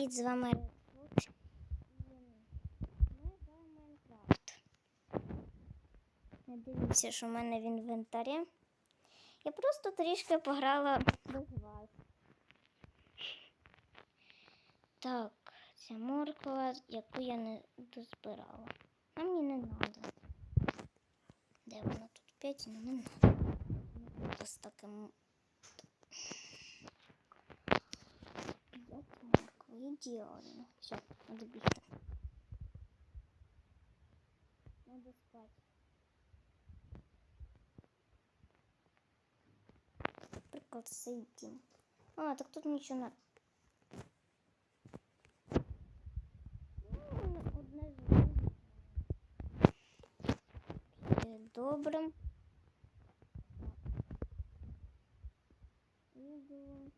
Привіт, з вами Редфуд. Ми в Майнкрафт. Не дивіться, що в мене в інвентарі. Я просто трішки пограла без вас. Так, це морква, яку я не дозбирала. А мені не треба. Де вона тут 5, ну не треба. З таким моркви. Ідеально. Все, надо бігти. Надо спати. Прикол сидім. А, так тут нічого не. Ну, одне з другим. Все Добре. Іду.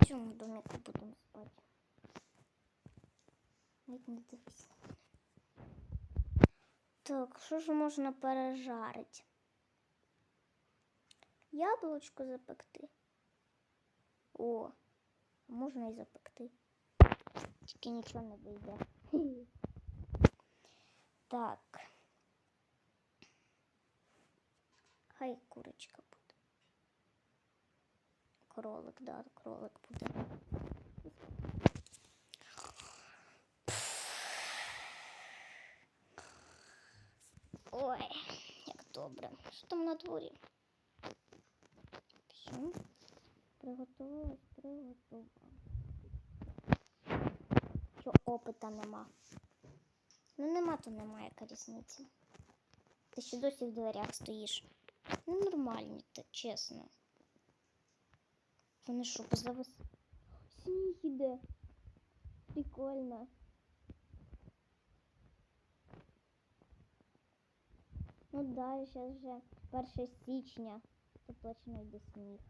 В цьому домику будемо спати. Навіть не дивись. на мене. Так, що ж можна пережарити? Яблучко запекти. О, можна і запекти. Тільки нічого не вийде. Так. Хай курочка буде. Кролик, да, кролик буде. Що там на дворі? Все. Приготувалась, приготувалась. Що опита нема? Ну нема, то немає, різниця. Ти ще досі в дверях стоїш. Ну нормальні, то чесно. Вони що, позавис... Сніг іде. Прикольно. Ну да, зараз вже 1 січня, то точно йде сніг.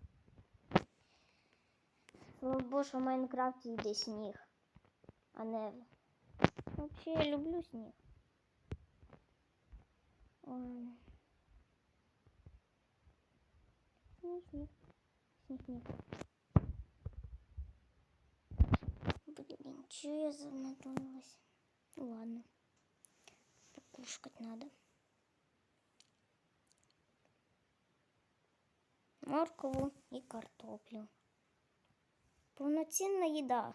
Слава що в Майнкрафті йде сніг, а не. Взагалі я люблю сніг. Ой. Сніг, сніг. Сніг, сніг. Блин, чё я занадулась? Ну ладно. Покушать надо. Моркову і картоплю. Повноцінна їда.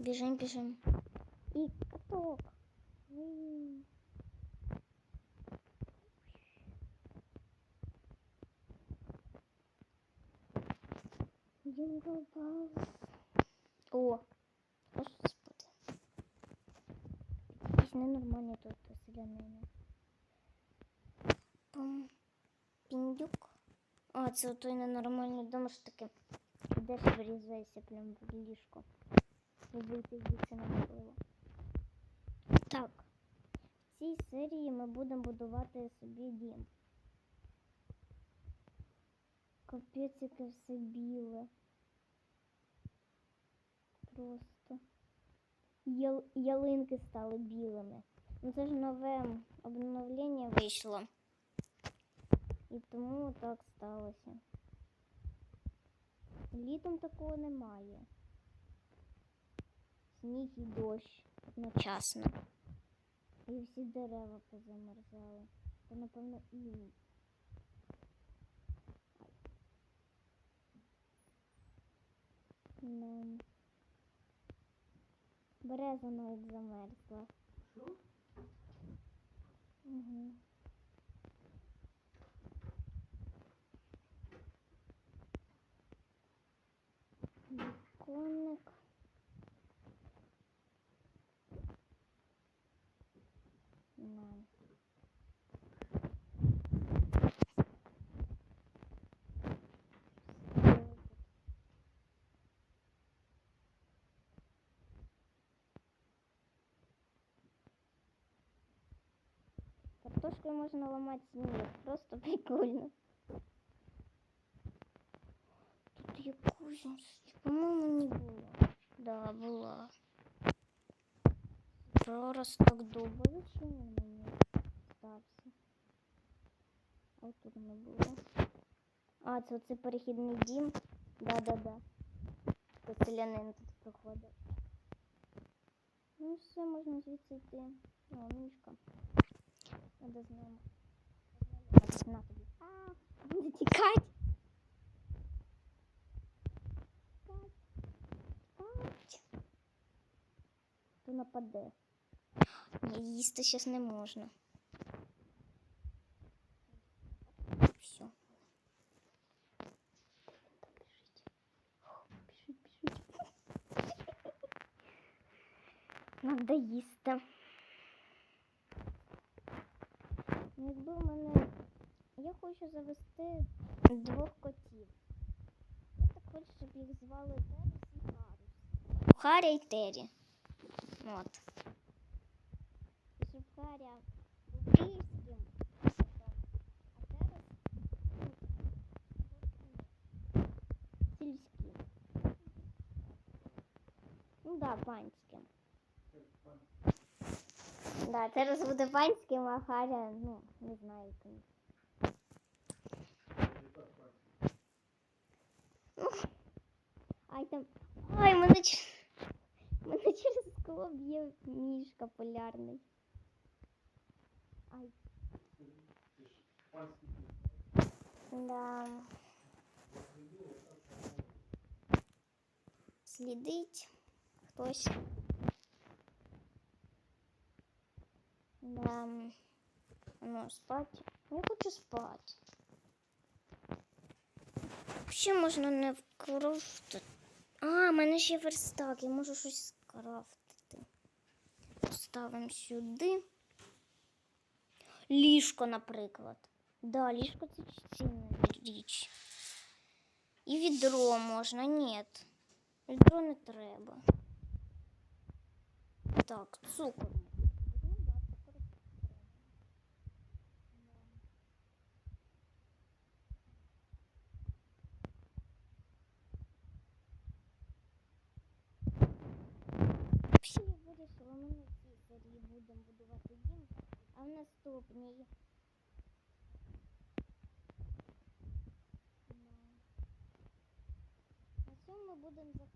Біжим, біжим. І каток. Уй. Jingle bells. О, ось спати. Якісь ненормальні тут селянини. Пам. Піндюк. А, це той ненормальний дом, що таки йдеш вирізаєшся прямо в ліжко. Так. В цій серії ми будемо будувати собі дім. Капець, яке все біле. Просто. Ял- ялинки стали білими. Ну це ж нове обновлення вийшло. І тому так сталося. Літом такого немає. Сніг і дощ одночасно. І всі дерева позамерзали. Це, напевно, і. Ну, береза навіть замерзла. Угу. Коник. На. Картошкой можно ломать снег. Просто прикольно. Тут є кузниця. По-моєму, не було. Да, була. Проросток дуба. Зачем він мені стався? А от тут не було. А, це оце перехідний дім. Да-да-да. селянин тут проходив. Ну все, можна звідси йти. О, мішка. Надо з ним. Надо на тобі. А, буде тікати. То нападе. Ні, їсти зараз не можна. Все. Надо їсти. Якби в мене. Я хочу завести двох котів. Я так хочу, щоб їх звали Терес і Харус. Харя і Тері. От. І щоб Харя був київським, а Терес ну, сільським. Ну да, панським. Да, Терес буде панським, а Харя, ну, не знаю яким. Ай там. Ай, мене, ч- мене через скло б'є мішка полярний. Ай. Да. Слідить хтось. Да. Ну, спать. Я хочу спати. Ще можна не вкрафтити. А, в мене ще верстак, я можу щось скрафтити. Ставимо сюди. Ліжко, наприклад. Да, ліжко це цінна річ. І відро можна, ні. Відро не треба. Так, цукор. Ну да, цукор треба. Взагалі я вирішила, ми на цій серії будемо будувати дім, Ну, На цьому ми будемо закінчувати